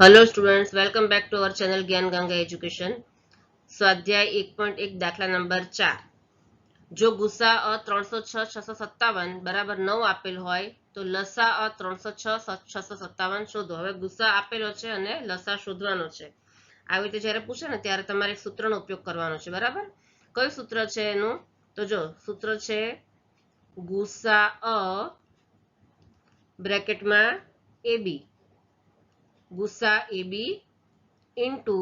Hello students welcome back to our channel Gyan Ganga education સ્વાધ્યાય એક point એક દાખલા નંબર ચાર જો ગુસા અ ત્રણસો છ છસો સત્તાવન બરાબર નવ આપેલ હોય તો લસા અ ત્રણસો છ છસો સત્તાવન શોધો હવે ગુસા આપેલો છે અને લસા શોધવાનો છે. આવી રીતે જ્યારે પૂછે ને, ત્યારે તમારે સૂત્રનો ઉપયોગ કરવાનો છે. બરાબર? કયું સૂત્ર છે એનું? તો જો, સૂત્ર છે ગુસા અ, બ્રેકેટમાં એ બી ગુસા ઇન્ટુ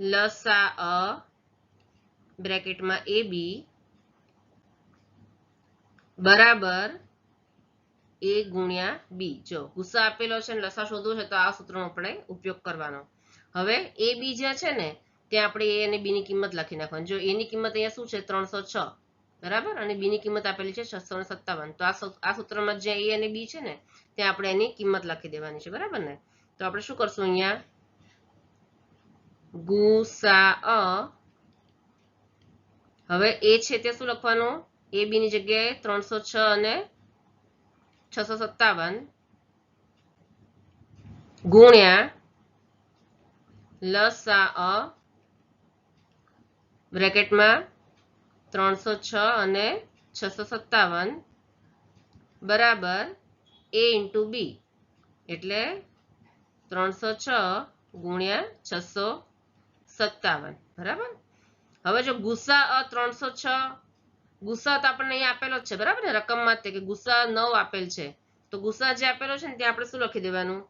લસા અ બ્રેકેટમાં એ બી બરાબર એ ગુણ્યા બી. જો ગુસ્સા આપેલો છે લસા શોધવો છે તો આ સૂત્રનો આપણે ઉપયોગ કરવાનો. હવે એ બી જ્યાં છે ને, ત્યાં આપણે એ અને બી ની કિંમત લખી નાખવાની. જો એની કિંમત અહીંયા શું છે? ત્રણસો છ. બરાબર? અને બી ની કિંમત આપેલી છે છસો સત્તાવન. તો આ સૂત્રમાં જે એ અને બી છે ને, ત્યાં આપણે એની કિંમત લખી દેવાની છે. બરાબર ને? તો આપણે શું કરશું અહીંયા? ગુસા હવે એ છે તે શું લખવાનું? એ બી ની જગ્યાએ ત્રણસો છ અને છસો સત્તાવન. ગુણ્યા લસા બ્રેકેટમાં ત્રણસો છ અને છસો સત્તાવન બરાબર એ ઇન્ટુ બી. એટલે ત્રણસો છ ગુણ્યા છસો સત્તાવન. બરાબર? હવે જો ગુસ્સા અ ત્રણસો છ, ગુસ્સા તો આપણને અહીંયા આપેલો જ છે. બરાબર ને? રકમમાં તે કે ગુસા નવ આપેલ છે. તો ગુસ્સા જે આપેલો છે ને ત્યાં આપણે શું લખી દેવાનું?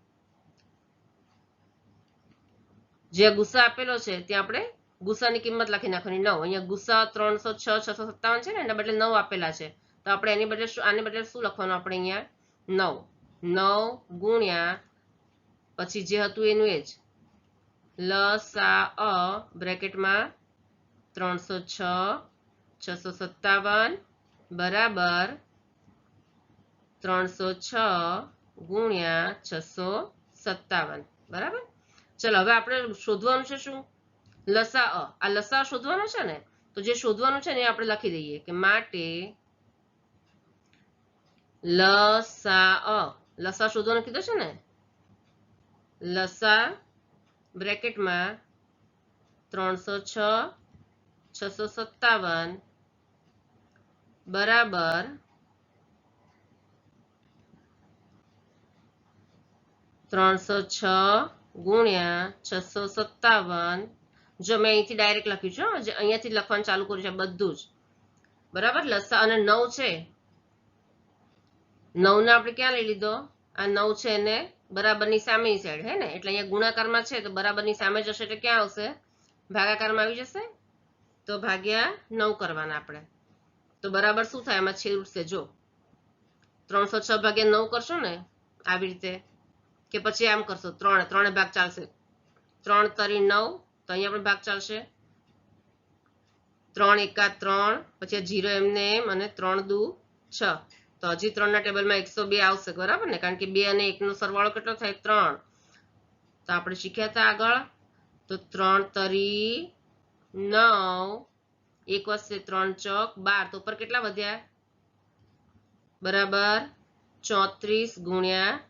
જે ગુસ્સા આપેલો છે ત્યાં આપણે ગુસ્સાની કિંમત લખી નાખવાની, નવ. અહીંયા ગુસ્સા ત્રણસો છ, છસો સત્તાવન છે ને, એના બદલે નવ આપેલા છે. તો આપણે એની બદલે આને બદલે શું લખવાનું આપણે અહીંયા? નવ. નવ ગુણ્યા, પછી જે હતું એનું એ જ. લસા અ, બ્રેકેટમાં ત્રણસો છ, છસો સત્તાવન, બરાબર ત્રણસો છ ગુણ્યા છસો સત્તાવન. બરાબર? ચલો, હવે આપણે શોધવાનું છે શું? લસા, અ, આ લસા શોધવાનો છે ને, તો જે શોધવાનું છે ને એ આપણે લખી દઈએ કે માટે લસા, અ, લસા શોધવાનું કીધું છે ને? લસા બ્રેકેટમાં ત્રણસો છ, છસો સત્તાવન બરાબર ત્રણસો છ ગુણ્યા છસો સત્તાવન જો મેં અહીંથી ડાયરેક્ટ લખ્યું છે અહીંયાથી લખવાનું ચાલુ કર્યું છે, બધું જ. બરાબર? લસા અને નવ છે. નવને આપણે ક્યાં લઈ લીધો? આ નવ છે એને બરાબરની સામેની સાઈડ હે ને? એટલે અહીંયા ગુણાકારમાં છે, તો બરાબરની સામે જશે એટલે ક્યાં આવશે? ભાગાકારમાં આવી જશે? તો ભાગ્યા નવ કરવાના આપણે. તો બરાબર શું થાય? એમાં છેદ ઉઠશે જો. ત્રણસો છ ભાગ્યા નવ કરશો ને, આવી રીતે. કે પછી આમ કરશો? ત્રણ. ત્રણે ભાગ ચાલશે. ત્રણ તરી નવ તો અહીંયા પણ ભાગ ચાલશે. ત્રણ, એકા ત્રણ, પછી જીરો, એમને એમ અને ત્રણ, દુ, છ. તો હજી ત્રણના ટેબલમાં એકસો બે આવશે, બરાબર ને? કારણ કે બે અને એકનો સરવાળો કેટલો થાય? ત્રણ. તો આપણે શીખ્યા હતા આગળ. તો ત્રણ, તરી, નવ, એક વધશે ત્રણ ચોક, બાર. તો ઉપર કેટલા વધ્યા? બરાબર. ચોત્રીસ ગુણ્યા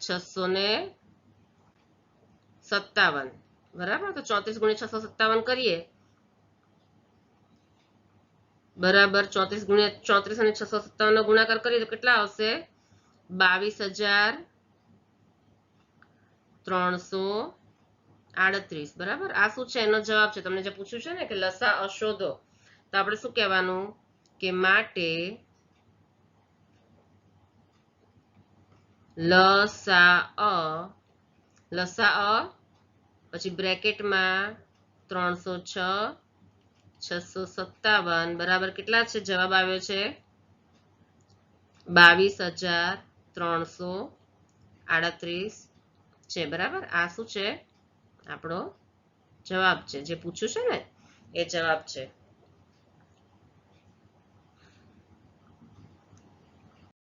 છસો ને સત્તાવન. બરાબર? તો ચોત્રીસ ગુણ્યા સત્તાવન કરીએ. બરાબર, ચોત્રીસ ગુણ્યા ચોત્રીસ અને છસો સત્તાવન નો ગુણાકાર કરીએ તો કેટલા આવશે? બાવીસ હજાર ત્રણસો આડત્રીસ. બરાબર? આ શું છે? એનો જવાબ છે. તમને જે પૂછ્યું છે ને કે લસા અશોધો, તો આપણે શું કહેવાનું? કે માટે લસા અ લસા અ પછી બ્રેકેટમાં ત્રણસો છ, છસો સત્તાવન, બરાબર કેટલા છે? જવાબ આવ્યો છે બાવીસ હજાર ત્રણસો આડત્રીસ છે, બરાબર? આ શું છે? આપણો જવાબ છે. જે પૂછ્યું છે ને, એ જવાબ છે.